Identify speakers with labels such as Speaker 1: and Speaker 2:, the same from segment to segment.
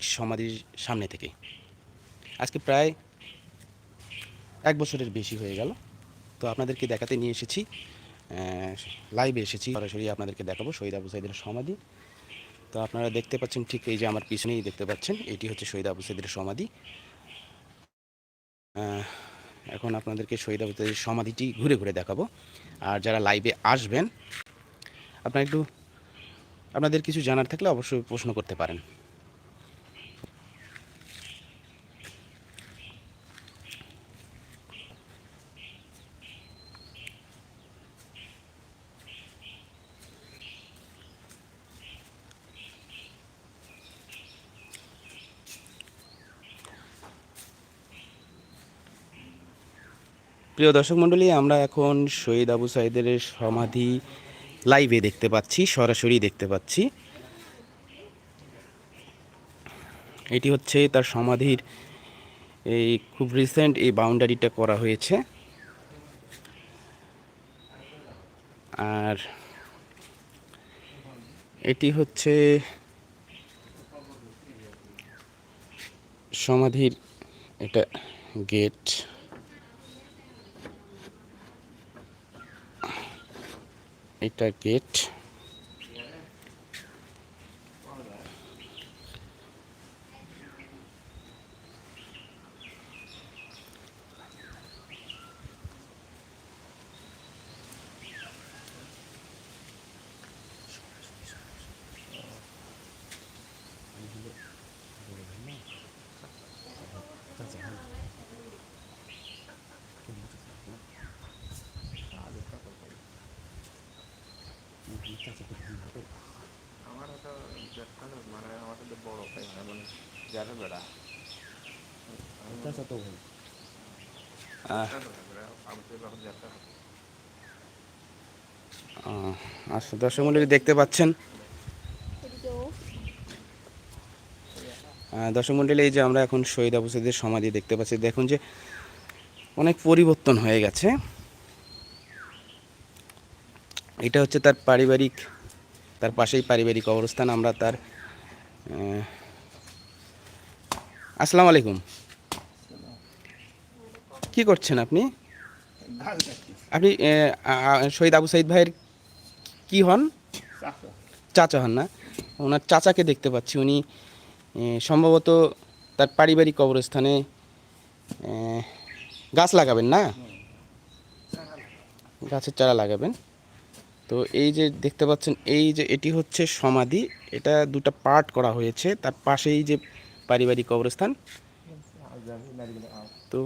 Speaker 1: ঠিক সমাধির সামনে থেকে আজকে প্রায় এক বছরের বেশি হয়ে গেল। তো আপনাদেরকে দেখাতে নিয়ে এসেছি লাইভে এসেছি। সরাসরি আপনাদেরকে দেখাবো শহীদ আবু সাইদের সমাধি। তো আপনারা দেখতে পাচ্ছেন ঠিক এই যে আমার পিছনেই দেখতে পাচ্ছেন, এটি হচ্ছে শহীদ আবু সাইদের সমাধি। এখন আপনাদেরকে শহীদ আবু সাইদের সমাধিটি ঘুরে ঘুরে দেখাবো। আর যারা লাইভে আসবেন, আপনারা একটু, আপনাদের কিছু জানার থাকলে অবশ্যই প্রশ্ন করতে পারেন। প্রিয় দর্শক মণ্ডলী, আমরা এখন শহীদ আবু সাইদের সমাধি লাইভে দেখতে পাচ্ছি, সরাসরি দেখতে পাচ্ছি। এটি হচ্ছে তার সমাধির এই খুব রিসেন্ট এই বাউন্ডারিটা করা হয়েছে। আর এটি হচ্ছে সমাধির এটা গেট এটা গেট
Speaker 2: আমার একটা জ্যেষ্ঠ লোক, মানে আমার সাথে বড় ভাই মানে যারা বেড়া। তো
Speaker 1: আচ্ছা দর্শক মণ্ডলী দেখতে পাচ্ছেন। আহ, দর্শক মণ্ডলী এই যে আমরা এখন শহীদ আবু সাইদের সমাধি দেখতে পাচ্ছি। দেখুন যে অনেক পরিবর্তন হয়ে গেছে। এটা হচ্ছে তার পারিবারিক তার পাশেই পারিবারিক অবস্থান। আমরা তার আসসালামু আলাইকুম। কি করছেন আপনি? আপনি শহীদ আবু সাইদ ভাইয়ের কি হন? চাচা হন না। ওনার চাচাকে দেখতে পাচ্ছি। উনি সম্ভবত তার পারিবারিক কবরস্থানে গাছ লাগাবেন না? গাছের চারা লাগাবেন। তো এই যে দেখতে পাচ্ছেন, এই যে এটি হচ্ছে সমাধি। এটা দুটো পার্ট করা হয়েছে। তার পাশেই যে পারিবারিক কবরস্থান। তো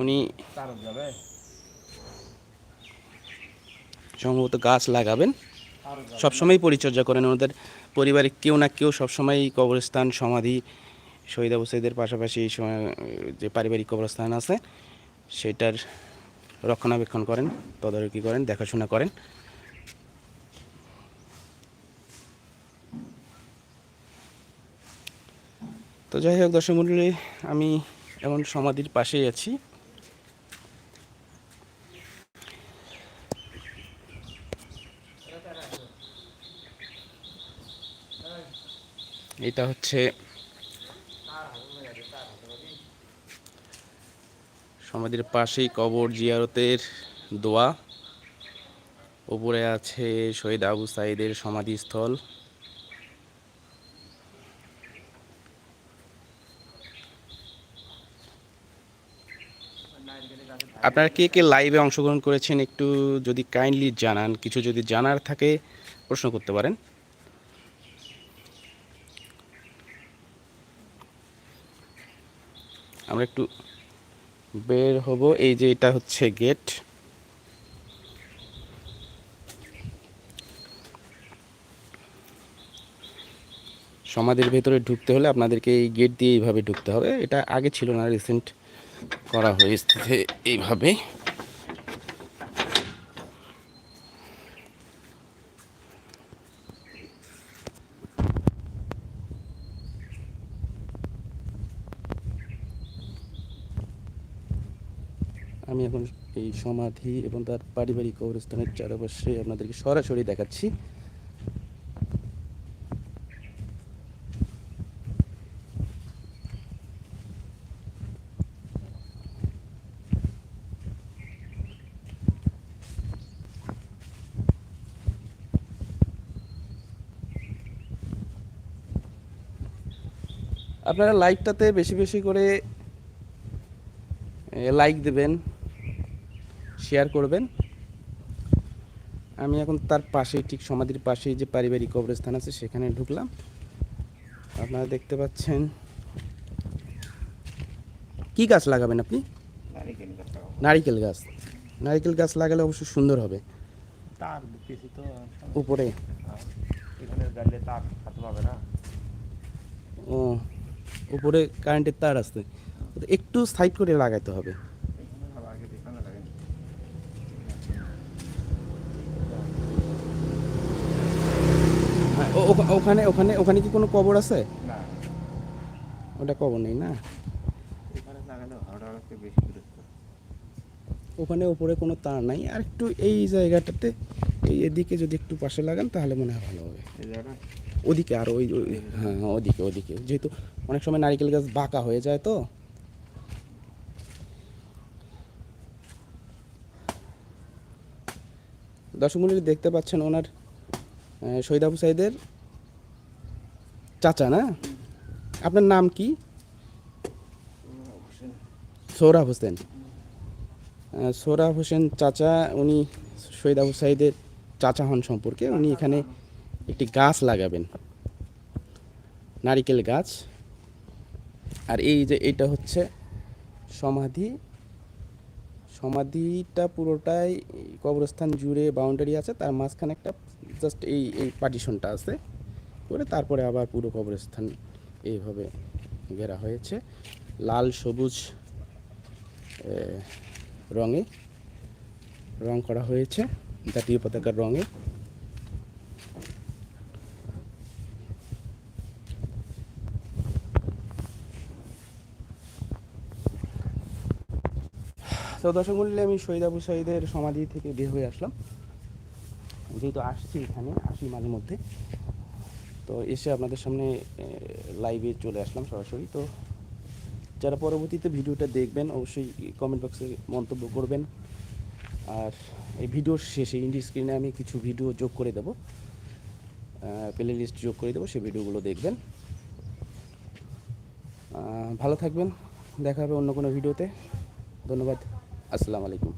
Speaker 1: উনি সম্ভবত গাছ লাগাবেন। সবসময় পরিচর্যা করেন ওনাদের পরিবারের কেউ না কেউ সবসময় কবরস্থান, সমাধি, শহীদ আবু পাশাপাশি এই সময় যে পারিবারিক কবরস্থান আছে, সেটার রক্ষণাবেক্ষণ করেন, তদারকি করেন, দেখাশোনা করেন। তো যাই হোক, দর্শক মণ্ডলী আমি এখন সমাধির পাশেই আছি। এটা হচ্ছে সমাধির পাশেই কবর জিয়ারতের দোয়া। উপরে আছে শহীদ আবু সাইদের সমাধিস্থল। আপনারা কে কে লাইভে অংশগ্রহণ করেছেন একটু যদি কাইন্ডলি জানান, কিছু যদি জানার থাকে প্রশ্ন করতে পারেন। আমরা একটু বের হব, এই যে এটা হচ্ছে গেট সমাধির ভেতরে ঢুকতে হলে আপনাদেরকে এই গেট দিয়ে এইভাবে ঢুকতে হবে। এটা আগে ছিল না রিসেন্ট করা হয়েছে এইভাবে। আমি এখন এই সমাধি এবং তার পারিবারিক কবরস্থানের চারপাশে আপনাদেরকে সরাসরি দেখাচ্ছি। আপনারা লাইভটাতে বেশি বেশি করে লাইক দেবেন শেয়ার করবেন। আমি এখন তার পাশেই ঠিক সমাধির পাশেই যে পারিবারিক কবরস্থান আছে সেখানে ঢুকলাম। আপনারা দেখতে পাচ্ছেন কি গাছ লাগাবেন আপনি?
Speaker 2: নারিকেল গাছ
Speaker 1: নারিকেল গাছ। লাগালে অবশ্যই সুন্দর হবে।
Speaker 2: তার
Speaker 1: উপরে। ও উপরে কারেন্টের তার আছে। তো একটু সাইড করে লাগাইতে হবে। হ্যাঁ, ওখানে ওখানে ওখানে কি কোনো কবর আছে? ওটা কবর নেই না? ওখানে উপরে কোনো তার নাই। আর একটু এই জায়গাটাতে এই এদিকে যদি একটু পাশে লাগান তাহলে মনে হয় ভালো হবে।
Speaker 2: এই জায়গাটা?
Speaker 1: ওদিকে আর ওই হ্যাঁ হ্যাঁ, ওদিকে ওদিকে। যেহেতু অনেক সময় নারকেল গাছ বাঁকা হয়ে যায় তো। দর্শক দেখতে পাচ্ছেন ওনার শহীদ আবু সাইদের চাচা না? আপনার নাম কি? সৌরভ হোসেন। সৌরভ হোসেন চাচা উনি শহীদ আবু সাইদের চাচা হন সম্পর্কে। উনি এখানে একটি গাছ লাগাবেন, নারিকেল গাছ। আর এই যে এটা হচ্ছে সমাধি। সমাধিটা পুরোটাই কবরস্থান জুড়ে বাউন্ডারি আছে, তার মাঝখানে একটা জাস্ট এই এই পার্টিশনটা আছে। করে তারপরে আবার পুরো কবরস্থান এইভাবে ঘেরা হয়েছে। লাল, সবুজ রঙে, রং করা হয়েছে, জাতীয় পতাকার রঙে। তো দর্শক আমি শহীদ আবু শহীদের সমাধি থেকে বের হয়ে আসলাম। যেহেতু আসছি এখানে, আসি মাঝে মধ্যে। তো এসে আপনাদের সামনে লাইভে চলে আসলাম সরাসরি। তো যারা পরবর্তীতে ভিডিওটা দেখবেন, অবশ্যই কমেন্ট বক্সে মন্তব্য করবেন। আর এই ভিডিওর শেষে ইন্ডি স্ক্রিনে আমি কিছু ভিডিও যোগ করে দেবো। প্লে লিস্ট যোগ করে দেবো সেই ভিডিওগুলো দেখবেন। ভালো থাকবেন। দেখা হবে অন্য কোনো ভিডিওতে ধন্যবাদ। আসসালামু আলাইকুম।